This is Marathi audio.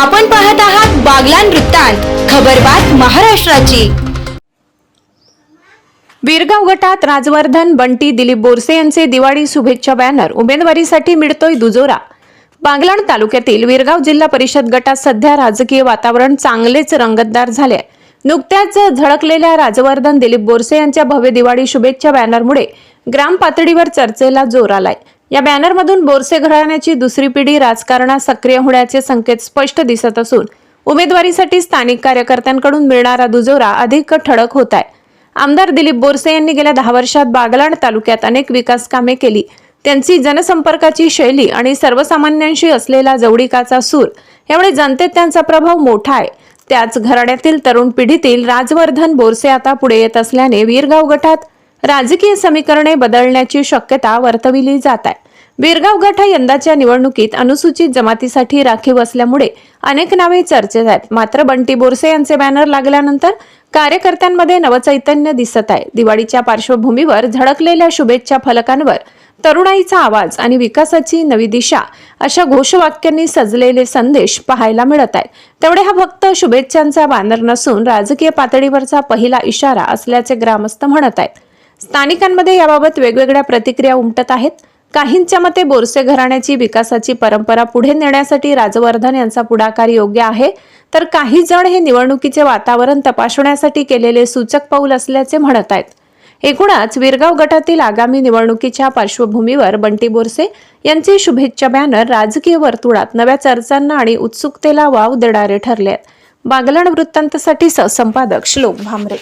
आपण पाहत आहात बागलान वृत्तांत खबरबात महाराष्ट्राची. वीरगाव गटात राजवर्धन बंटी दिलीप बोरसे यांचे दिवाळी शुभेच्छा बॅनर उमेदवारीसाठी मिळतोय दुजोरा. बागलाण तालुक्यातील विरगाव जिल्हा परिषद गटात सध्या राजकीय वातावरण चांगलेच रंगतदार झाले नुकत्याच झळकलेल्या राजवर्धन दिलीप बोरसे यांच्या भव्य दिवाळी शुभेच्छा बॅनरमुळे ग्राम पातळीवर चर्चेला जोर आलाय. या बॅनरमधून बोरसे घराण्याची दुसरी पिढी राजकारणात सक्रिय होण्याचे संकेत स्पष्ट दिसत असून उमेदवारीसाठी स्थानिक कार्यकर्त्यांकडून मिळणारा दुजोरा अधिक ठळक होत आहे आमदार दिलीप बोरसे यांनी गेल्या दहा वर्षात बागलाण तालुक्यात अनेक विकास कामे केली. त्यांची जनसंपर्काची शैली आणि सर्वसामान्यांशी असलेला जवळीकाचा सूर यामुळे जनतेत त्यांचा प्रभाव मोठा आहे. त्याच घराण्यातील तरुण पिढीतील राजवर्धन बोरसे आता पुढे येत असल्याने वीरगाव गटात राजकीय समीकरणे बदलण्याची शक्यता वर्तविली जात आहे. बिरगाव गट हा यंदाच्या निवडणुकीत अनुसूचित जमातीसाठी राखीव असल्यामुळे अनेक नावे चर्चेत आहेत. मात्र बंटी बोरसे यांचे बॅनर लागल्यानंतर कार्यकर्त्यांमध्ये नवचैतन्य दिसत आहे. दिवाळीच्या पार्श्वभूमीवर झळकलेल्या शुभेच्छा फलकांवर तरुणाईचा आवाज आणि विकासाची नवी दिशा अशा घोषवाक्यांनी सजलेले संदेश पाहायला मिळत आहेत. तेवढे हा फक्त शुभेच्छांचा बॅनर नसून राजकीय पातळीवरचा पहिला इशारा असल्याचे ग्रामस्थ म्हणत आहेत. स्थानिकांमध्ये याबाबत वेगवेगळ्या प्रतिक्रिया उमटत आहेत. काहींच्या मते बोरसे घराण्याची विकासाची परंपरा पुढे नेण्यासाठी राजवर्धन यांचा पुढाकार योग्य आहे. तर काही जण हे निवडणुकीचे वातावरण तपासण्यासाठी केलेले सूचक पाऊल असल्याचे म्हणत आहेत. एकूणच विरगाव गटातील आगामी निवडणुकीच्या पार्श्वभूमीवर बंटी बोरसे यांचे शुभेच्छा बॅनर राजकीय वर्तुळात नव्या चर्चांना आणि उत्सुकतेला वाव देणारे ठरले आहेत बागलण वृत्तांतसाठी सहसंपादक श्लोक भामरे.